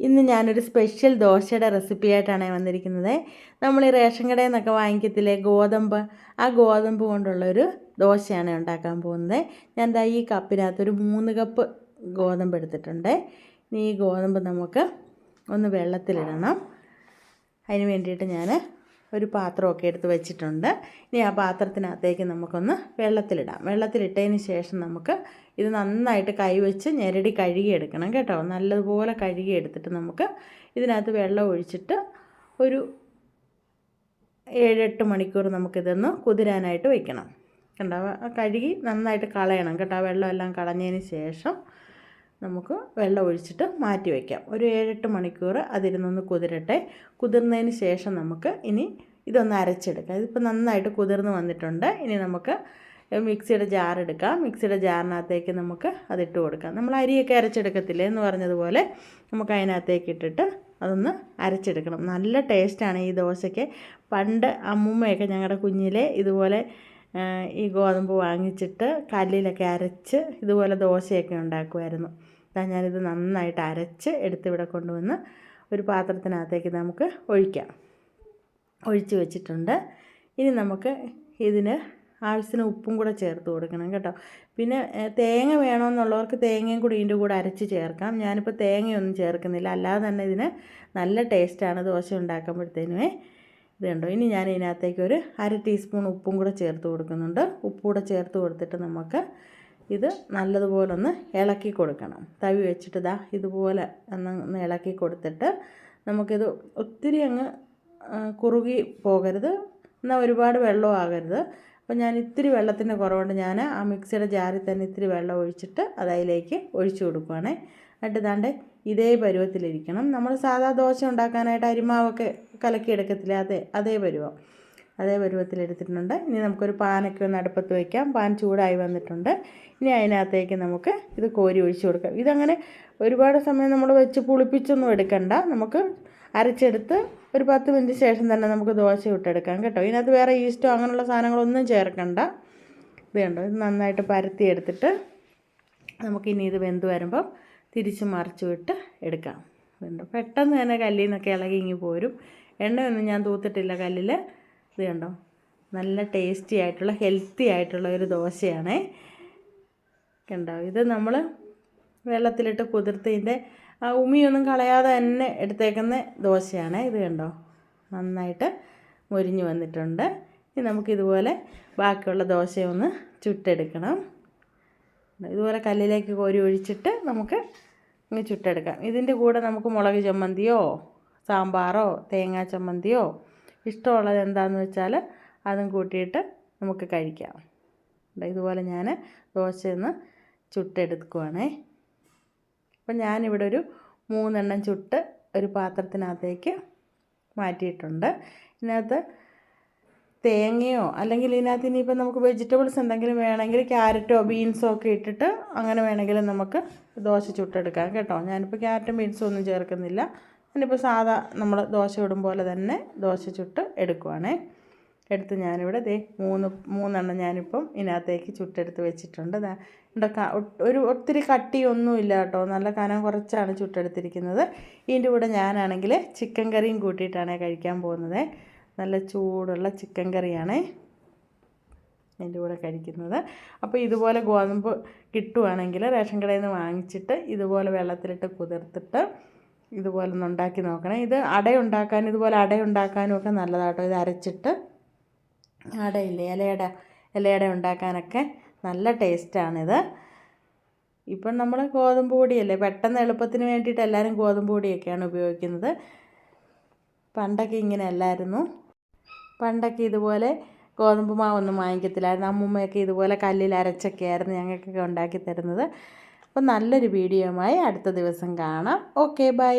ഇന്ന് ഞാനൊരു സ്പെഷ്യൽ ദോശയുടെ റെസിപ്പി ആയിട്ടാണ് വന്നിരിക്കുന്നത്. നമ്മൾ ഈ റേഷൻ കടയിൽ നിന്നൊക്കെ വാങ്ങിക്കത്തില്ലേ ഗോതമ്പ്? ആ ഗോതമ്പ് കൊണ്ടുള്ളൊരു ദോശയാണ് ഉണ്ടാക്കാൻ പോകുന്നത്. ഞാൻ ദാ ഈ കപ്പിനകത്ത് ഒരു മൂന്ന് കപ്പ് ഗോതമ്പ് എടുത്തിട്ടുണ്ട്. ഇനി ഈ ഗോതമ്പ് നമുക്ക് ഒന്ന് വെള്ളത്തിലിടണം. അതിന് വേണ്ടിയിട്ട് ഞാൻ ഒരു പാത്രമൊക്കെ എടുത്ത് വെച്ചിട്ടുണ്ട്. ഇനി ആ പാത്രത്തിനകത്തേക്ക് നമുക്കൊന്ന് വെള്ളത്തിലിടാം. വെള്ളത്തിലിട്ടതിന് ശേഷം നമുക്ക് ഇത് നന്നായിട്ട് കൈവച്ച് ഞെരടി കഴുകിയെടുക്കണം കേട്ടോ. നല്ലതുപോലെ കഴുകിയെടുത്തിട്ട് നമുക്ക് ഇതിനകത്ത് വെള്ളം ഒഴിച്ചിട്ട് ഒരു ഏഴെട്ട് മണിക്കൂർ നമുക്കിതൊന്ന് കുതിരാനായിട്ട് വയ്ക്കണം കണ്ടോ? കഴുകി നന്നായിട്ട് കളയണം കേട്ടോ. വെള്ളം എല്ലാം കളഞ്ഞതിന് ശേഷം നമുക്ക് വെള്ളം ഒഴിച്ചിട്ട് മാറ്റി വയ്ക്കാം ഒരു ഏഴെട്ട് മണിക്കൂർ അതിരുന്നൊന്ന് കുതിരട്ടെ. കുതിർന്നതിന് ശേഷം നമുക്ക് ഇനി ഇതൊന്ന് അരച്ചെടുക്കാം. ഇതിപ്പോൾ നന്നായിട്ട് കുതിർന്ന് വന്നിട്ടുണ്ട്. ഇനി നമുക്ക് മിക്സിയുടെ ജാർ എടുക്കാം. മിക്സിയുടെ ജാറിനകത്തേക്ക് നമുക്ക് അതിട്ട് കൊടുക്കാം. നമ്മൾ അരിയൊക്കെ അരച്ചെടുക്കത്തില്ലേ എന്ന് പറഞ്ഞതുപോലെ നമുക്ക് അതിനകത്തേക്ക് ഇട്ടിട്ട് അതൊന്ന് അരച്ചെടുക്കണം. നല്ല ടേസ്റ്റാണ് ഈ ദോശയ്ക്ക്. പണ്ട് അമ്മൂമ്മയൊക്കെ ഞങ്ങളുടെ കുഞ്ഞിലെ ഇതുപോലെ ഈ ഗോതമ്പ് വാങ്ങിച്ചിട്ട് കല്ലിലൊക്കെ അരച്ച് ഇതുപോലെ ദോശയൊക്കെ ഉണ്ടാക്കുമായിരുന്നു ഞാനിത് നന്നായിട്ട് അരച്ച് എടുത്തിവിടെ കൊണ്ടുവന്ന് ഒരു പാത്രത്തിനകത്തേക്ക് നമുക്ക് ഒഴിക്കാം. ഒഴിച്ച് വെച്ചിട്ടുണ്ട്. ഇനി നമുക്ക് ഇതിന് ആവശ്യത്തിന് ഉപ്പും കൂടെ ചേർത്ത് കൊടുക്കണം കേട്ടോ. പിന്നെ തേങ്ങ വേണമെന്നുള്ളവർക്ക് തേങ്ങയും കൂടി ഇതിന്റെ കൂടെ അരച്ച് ചേർക്കാം. ഞാനിപ്പോൾ തേങ്ങയൊന്നും ചേർക്കുന്നില്ല. അല്ലാതെ തന്നെ ഇതിന് നല്ല ടേസ്റ്റാണ് ദോശ ഉണ്ടാക്കുമ്പോഴത്തേനുമേ ഇത് കണ്ടോ? ഇനി ഞാൻ ഇതിനകത്തേക്ക് ഒരു അര ടീസ്പൂൺ ഉപ്പും കൂടെ ചേർത്ത് കൊടുക്കുന്നുണ്ട്. ഉപ്പ് കൂടെ ചേർത്ത് കൊടുത്തിട്ട് നമുക്ക് ഇത് നല്ലതുപോലെ ഒന്ന് ഇളക്കി കൊടുക്കണം. തവി വെച്ചിട്ട് ദാ ഇതുപോലെ ഒന്ന് ഇളക്കി കൊടുത്തിട്ട് നമുക്കിത് ഒത്തിരി അങ്ങ് കുറുകി പോകരുത്. എന്നാൽ ഒരുപാട് വെള്ളം ആകരുത്. അപ്പോൾ ഞാൻ ഇത്തിരി വെള്ളത്തിന്റെ കുറവുണ്ട്. ഞാൻ ആ മിക്സിയുടെ ജാറിൽ തന്നെ ഇത്തിരി വെള്ളം ഒഴിച്ചിട്ട് അത് അതിലേക്ക് ഒഴിച്ചു കൊടുക്കുവാണേ. എന്നിട്ട് ദാണ്ട് ഇതേ പരുവത്തിലിരിക്കണം. നമ്മൾ സാധാ ദോശ ഉണ്ടാക്കാനായിട്ട് അരിമാവൊക്കെ കലക്കിയെടുക്കത്തില്ല? അതേ അതേ പരുവം. അതേ പരുവത്തിൽ എടുത്തിട്ടുണ്ട്. ഇനി നമുക്കൊരു പാനൊക്കെ ഒന്ന് അടുപ്പത്ത് വയ്ക്കാം പാൻ ചൂടായി വന്നിട്ടുണ്ട്. ഇനി അതിനകത്തേക്ക് നമുക്ക് ഇത് കോരി ഒഴിച്ചു കൊടുക്കാം. ഇതങ്ങനെ ഒരുപാട് സമയം നമ്മൾ വെച്ച് പുളിപ്പിച്ചൊന്നും എടുക്കണ്ട. നമുക്ക് അരച്ചെടുത്ത് ഒരു പത്ത് മിനിറ്റ് ശേഷം തന്നെ നമുക്ക് ദോശ ഇട്ടെടുക്കാം കേട്ടോ. ഇതിനകത്ത് വേറെ ഈസ്റ്റോ അങ്ങനെയുള്ള സാധനങ്ങളൊന്നും ചേർക്കണ്ട. ഇത് കണ്ടോ? ഇത് നന്നായിട്ട് പരത്തി എടുത്തിട്ട് നമുക്കിനി ഇത് വെന്ത് വരുമ്പം തിരിച്ച് മറിച്ച് വിട്ട് എടുക്കാം. പെട്ടെന്ന് തന്നെ കല്ലിൽ നിന്നൊക്കെ ഇളകി ഇങ്ങി പോരും. എണ്ണയൊന്നും ഞാൻ തൂത്തിട്ടില്ല കല്ലിൽ ഇത് കണ്ടോ? നല്ല ടേസ്റ്റി ആയിട്ടുള്ള ഹെൽത്തി ആയിട്ടുള്ള ഒരു ദോശയാണേ. കണ്ടോ? ഇത് നമ്മൾ വെള്ളത്തിലിട്ട് കുതിർത്തതിന്റെ ആ ഉമിയൊന്നും കളയാതെ തന്നെ എടുത്തേക്കുന്ന ദോശയാണ്. ഇത് കണ്ടോ? നന്നായിട്ട് മുരിഞ്ഞ് വന്നിട്ടുണ്ട്. ഇനി നമുക്കിതുപോലെ ബാക്കിയുള്ള ദോശയൊന്ന് ചുട്ടെടുക്കണം. ഇതുപോലെ കല്ലിലേക്ക് കോരി ഒഴിച്ചിട്ട് നമുക്ക് ഇങ്ങ് ചുട്ടെടുക്കാം. ഇതിന്റെ കൂടെ നമുക്ക് മുളക് ചമ്മന്തിയോ സാമ്പാറോ തേങ്ങാ ചമ്മന്തിയോ ഇഷ്ടമുള്ളത് എന്താണെന്ന് വെച്ചാൽ അതും കൂട്ടിയിട്ട് നമുക്ക് കഴിക്കാം. ഇതുപോലെ ഞാൻ ദോശയൊന്ന് ചുട്ടെടുക്കുവാണേ. അപ്പം ഞാനിവിടെ ഒരു മൂന്നെണ്ണം ചുട്ട് ഒരു പാത്രത്തിനകത്തേക്ക് മാറ്റിയിട്ടുണ്ട്. ഇതിനകത്ത് തേങ്ങയോ അല്ലെങ്കിൽ ഇതിനകത്ത് ഇനിയിപ്പോൾ നമുക്ക് വെജിറ്റബിൾസ് എന്തെങ്കിലും വേണമെങ്കിൽ ക്യാരറ്റോ ബീൻസോ ഒക്കെ ഇട്ടിട്ട് അങ്ങനെ വേണമെങ്കിൽ നമുക്ക് ദോശ ചുട്ടെടുക്കാം കേട്ടോ. ഞാനിപ്പോൾ ക്യാരറ്റും ബീൻസും ഒന്നും ചേർക്കുന്നില്ല. ഞാനിപ്പോൾ സാധാ നമ്മൾ ദോശ ഇടും പോലെ തന്നെ ദോശ ചുട്ട് എടുക്കുവാണേ. എടുത്ത് ഞാനിവിടെ ദേ മൂന്ന് മൂന്നെണ്ണം ഞാനിപ്പം ഇതിനകത്തേക്ക് ചുട്ടെടുത്ത് വെച്ചിട്ടുണ്ട്. ഒരു ഒത്തിരി കട്ടിയൊന്നുമില്ല കേട്ടോ. നല്ല കനം കുറച്ചാണ് ചുട്ടെടുത്തിരിക്കുന്നത്. ഇതിന്റെ കൂടെ ഞാനാണെങ്കിൽ ചിക്കൻ കറിയും കൂട്ടിയിട്ടാണ് കഴിക്കാൻ പോകുന്നത്. നല്ല ചൂടുള്ള ചിക്കൻ കറിയാണ് അതിന്റെ കൂടെ കഴിക്കുന്നത്. അപ്പോൾ ഇതുപോലെ ഗോതമ്പ് കിട്ടുവാണെങ്കിൽ റേഷൻ കടയിൽ നിന്ന് വാങ്ങിച്ചിട്ട് ഇതുപോലെ വെള്ളത്തിലിട്ട് കുതിർത്തിട്ട് ഇതുപോലെ ഒന്ന് ഉണ്ടാക്കി നോക്കണം. ഇത് അടയുണ്ടാക്കാൻ ഇതുപോലെ അടയുണ്ടാക്കാനും ഒക്കെ നല്ലതാട്ടോ. ഇത് അരച്ചിട്ട് അടയില്ലേ ഇലയട ഇലയട ഉണ്ടാക്കാനൊക്കെ നല്ല ടേസ്റ്റാണിത്. ഇപ്പം നമ്മൾ ഗോതമ്പ് പൊടിയല്ലേ പെട്ടെന്ന് എളുപ്പത്തിന് വേണ്ടിയിട്ട് എല്ലാവരും ഗോതമ്പ് പൊടിയൊക്കെയാണ് ഉപയോഗിക്കുന്നത്. പണ്ടൊക്കെ ഇങ്ങനെ അല്ലായിരുന്നു. പണ്ടൊക്കെ ഇതുപോലെ ഗോതമ്പ് മാവൊന്നും വാങ്ങിക്കത്തില്ലായിരുന്നു. അമ്മൂമ്മയൊക്കെ ഇതുപോലെ കല്ലിൽ അരച്ചൊക്കെ ആയിരുന്നു ഞങ്ങൾക്കൊക്കെ ഉണ്ടാക്കി തരുന്നത്. അപ്പോൾ നല്ലൊരു വീഡിയോയുമായി അടുത്ത ദിവസം കാണാം. Okay bye.